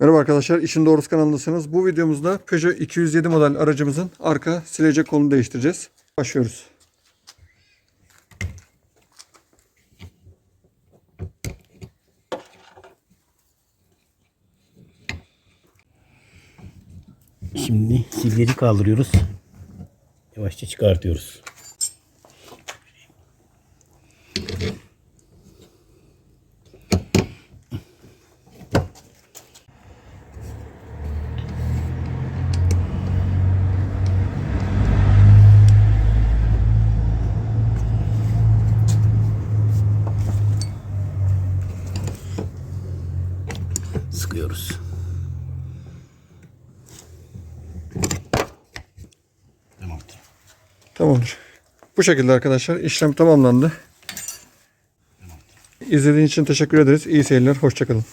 Merhaba arkadaşlar, İşin Doğrusu kanalındasınız. Bu videomuzda Peugeot 207 model aracımızın arka silecek kolunu değiştireceğiz. Başlıyoruz. Şimdi silleri kaldırıyoruz. Yavaşça çıkartıyoruz. Sıkıyoruz. Tamamdır. Tamamdır. Bu şekilde arkadaşlar işlem tamamlandı. İzlediğiniz için teşekkür ederiz. İyi seyirler, hoşçakalın.